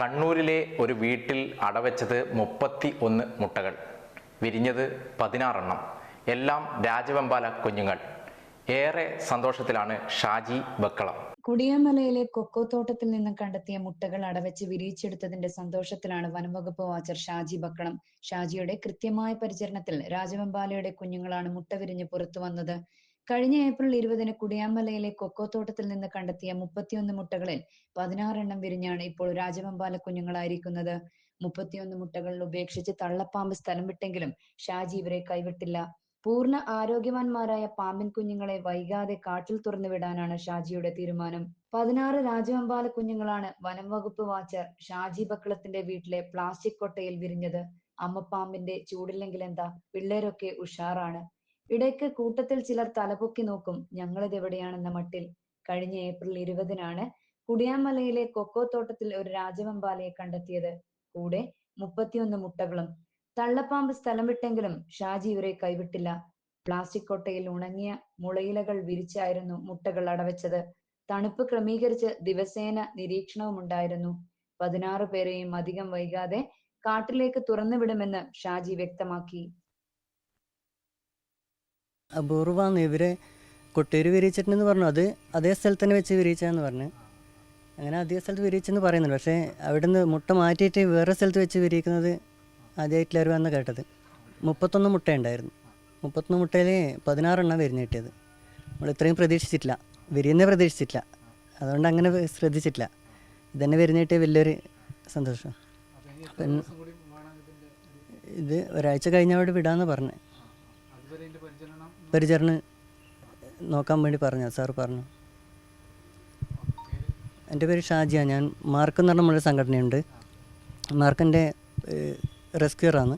കണ്ണൂരിലെ ഒരു വീട്ടിൽ അടവച്ചത് മുപ്പത്തി ഒന്ന് മുട്ടകൾ. വിരിഞ്ഞത് പതിനാറെണ്ണം. എല്ലാം രാജവെമ്പാല കുഞ്ഞുങ്ങൾ. ഏറെ സന്തോഷത്തിലാണ് ഷാജി ബക്കളം കുടിയാമലയിലെ കൊക്കോ തോട്ടത്തിൽ നിന്ന് കണ്ടെത്തിയ മുട്ടകൾ അടവെച്ച് വിരിയിച്ചെടുത്തതിന്റെ സന്തോഷത്തിലാണ് വനംവകുപ്പ് വാച്ചർ ഷാജി ബക്കളം ഷാജിയുടെ കൃത്യമായ പരിചരണത്തിൽ രാജവെമ്പാലയുടെ കുഞ്ഞുങ്ങളാണ് മുട്ട വിരിഞ്ഞ് പുറത്തു വന്നത്. കഴിഞ്ഞ ഏപ്രിൽ ഇരുപതിന് കൊക്കോ തോട്ടത്തിൽ നിന്ന് കണ്ടെത്തിയ മുപ്പത്തിയൊന്ന് മുട്ടകളിൽ പതിനാറെണ്ണം വിരിഞ്ഞാണ് ഇപ്പോൾ രാജവെമ്പാല കുഞ്ഞുങ്ങളായിരിക്കുന്നത്. മുപ്പത്തിയൊന്ന് മുട്ടകളിൽ ഉപേക്ഷിച്ച് തള്ളപ്പാമ്പ് സ്ഥലം വിട്ടെങ്കിലും ഷാജി ഇവരെ കൈവിട്ടില്ല. പൂർണ ആരോഗ്യവാന്മാരായ പാമ്പിൻ കുഞ്ഞുങ്ങളെ വൈകാതെ കാട്ടിൽ തുറന്നുവിടാനാണ് ഷാജിയുടെ തീരുമാനം. പതിനാറ് രാജവെമ്പാല കുഞ്ഞുങ്ങളാണ് വനം വകുപ്പ് വാച്ചർ ഷാജി ബക്കളത്തിന്റെ വീട്ടിലെ പ്ലാസ്റ്റിക് കൊട്ടയിൽ വിരിഞ്ഞത്. അമ്മപ്പാമ്പിന്റെ ചൂടില്ലെങ്കിൽ എന്താ? പിള്ളേരൊക്കെ ഉഷാറാണ്. ഇടയ്ക്ക് കൂട്ടത്തിൽ ചിലർ തലപൊക്കി നോക്കും ഞങ്ങളിത് എവിടെയാണെന്ന മട്ടിൽ. കഴിഞ്ഞ ഏപ്രിൽ ഇരുപതിനാണ് കുടിയാമലയിലെ കൊക്കോത്തോട്ടത്തിൽ ഒരു രാജവെമ്പാലയെ കണ്ടെത്തിയത്. കൂടെ മുപ്പത്തിയൊന്ന് മുട്ടകളും. തള്ളപ്പാമ്പ് സ്ഥലം വിട്ടെങ്കിലും ഷാജി ഇവരെ കൈവിട്ടില്ല. പ്ലാസ്റ്റിക് കൊട്ടയിൽ ഉണങ്ങിയ മുളയിലകൾ വിരിച്ചായിരുന്നു മുട്ടകൾ അടവച്ചത്. തണുപ്പ് ക്രമീകരിച്ച് ദിവസേന നിരീക്ഷണവും ഉണ്ടായിരുന്നു പതിനാറ് പേരെയും അധികം വൈകാതെ കാട്ടിലേക്ക് തുറന്നുവിടുമെന്ന് ഷാജി വ്യക്തമാക്കി. അപൂർവമാണ് ഇവരെ കൊട്ടൂര് വിരിയിച്ചിട്ടുണ്ടെന്ന് പറഞ്ഞു. അത് അതേ സ്ഥലത്ത് തന്നെ വെച്ച് വിരിയിച്ചാന്ന് പറഞ്ഞു. അങ്ങനെ അതേ സ്ഥലത്ത് വിരിയിച്ചെന്ന് പറയുന്നുണ്ട്. പക്ഷേ അവിടെ നിന്ന് മുട്ട മാറ്റിയിട്ട് വേറെ സ്ഥലത്ത് വെച്ച് വിരിയിക്കുന്നത് ആദ്യമായിട്ടില്ല അവർ വന്ന് കേട്ടത്. മുപ്പത്തൊന്ന് മുട്ട ഉണ്ടായിരുന്നു മുപ്പത്തൊന്ന് മുട്ടയിൽ പതിനാറെണ്ണം വിരിഞ്ഞ് കിട്ടിയത്. നമ്മൾ ഇത്രയും പ്രതീക്ഷിച്ചിട്ടില്ല. വിരിയുന്നേ പ്രതീക്ഷിച്ചിട്ടില്ല. അതുകൊണ്ട് അങ്ങനെ ശ്രദ്ധിച്ചിട്ടില്ല. ഇതന്നെ വിരിഞ്ഞ് കിട്ടിയ വലിയൊരു സന്തോഷം. പിന്നെ ഇത് ഒരാഴ്ച കഴിഞ്ഞവിടെ വിടാമെന്ന് പറഞ്ഞു. പരിചരണം നോക്കാൻ വേണ്ടി പറഞ്ഞു? സാർ പറഞ്ഞു? എന്റെ പേര് ഷാജിയ ഞാൻ മാർക്ക് എന്ന് പറഞ്ഞ നമ്മുടെ സംഘടനയുണ്ട്. മാർക്കിന്റെ റെസ്ക്യൂറാണ്.